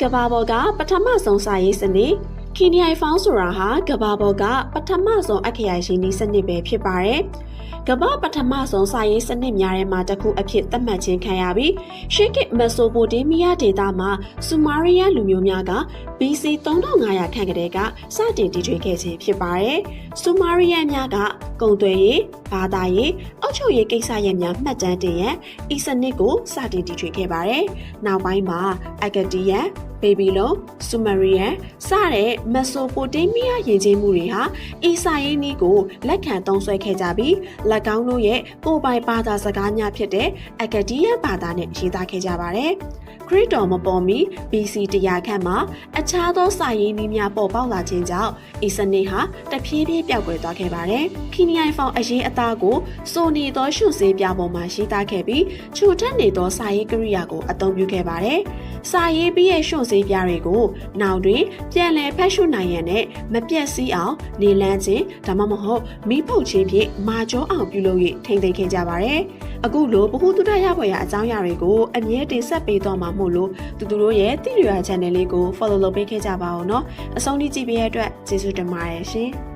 ကဘာပေါ်ကပထမဆုံးစာရေးစနစ်ခီနီယိုင်ဖောင်းဆိုတာဟာကဘာပေါ်ကပထမဆုံးအခရိုင်ရှင်ဒီစနစ်ပဲဖြစ်ပါတယ်။ကမ္ဘာပထမဆုံးစာရေးစနစ်များထဲမှာတစ်ခုအဖြစ်သတ်မှတ်ခြင်းခံရပြီးရှေးကမက်ဆိုပိုတေးမီးယားဒေသမှာဆူမာရီးယားလူမျိုးများက BC 3500ခန့်ကတည်းကစတင်တည်ထွေခဲ့ခြင်းဖြစ်ပါတယ်။ဆူမာရီးယားများကကုံသွေးရေး၊ဘာသာရေး၊အောက်ချုပ်ရေးကိစ္စရပ်များမှတ်တမ်းတင်ရန်ဤစနစ်ကိုစတင်တည်ထွေခဲ့ပါတယ်။နောက်ပိုင်းမှာအကတီယန် ဘေဘီလုံ၊ဆူမာရီယန်စတဲ့မက်ဆိုပိုတေးမီးယားယဉ်ကျေးမှုတွေဟာအီစာရေးနီးကိုလက်ခံသုံးစွဲခဲ့ကြပြီး၎င်းတို့ရဲ့ကိုယ်ပိုင်ဘာသာစကားများဖြစ်တဲ့အကဒီယန်ဘာသာနဲ့ရေးသားခဲ့ကြပါတယ်။ခရစ်တော်မပေါ်မီ BC 100ခန့်မှာအခြားသောစာရေးနည်းများပေါ်ပေါက်လာခြင်းကြောင့်ဤစနစ်ဟာတဖြည်းဖြည်းပျောက်ကွယ်သွားခဲ့ပါတယ်။ခီနီယိုင်ဖောင်အရေးအသားကိုဆိုနေသောရှုစေးပြပေါ်မှာရေးသားခဲ့ပြီးခြုံထက်နေသောစာရေးကိရိယာကိုအသုံးပြုခဲ့ပါတယ်။ စာရေးပြီးရဲ့လျှော့ဈေးပြားတွေကိုနောက်တွင်ပြန်လည်ဖတ်ရှုနိုင်ရန်နဲ့မပြတ်စီးအောင်နေလန်းခြင်းဒါမှမဟုတ်မီးပုတ်ခြင်းဖြင့်မာကျောအောင်ပြုလုပ်၍ထိမ့်သိမ်းခဲ့ကြပါတယ်။အခုလိုဗဟုသုတရဖွယ်ရာအကြောင်းအရာတွေကိုအမြဲတင်ဆက်ပေးတော့မှာမို့လို့သူတို့ရဲ့တိရွာ channel လေးကို follow လုပ်ပေးခဲ့ကြပါအောင်နော်။အဆုံးထိကြည့်ပေးရတဲ့အတွက်ကျေးဇူးတင်ပါတယ်ရှင်။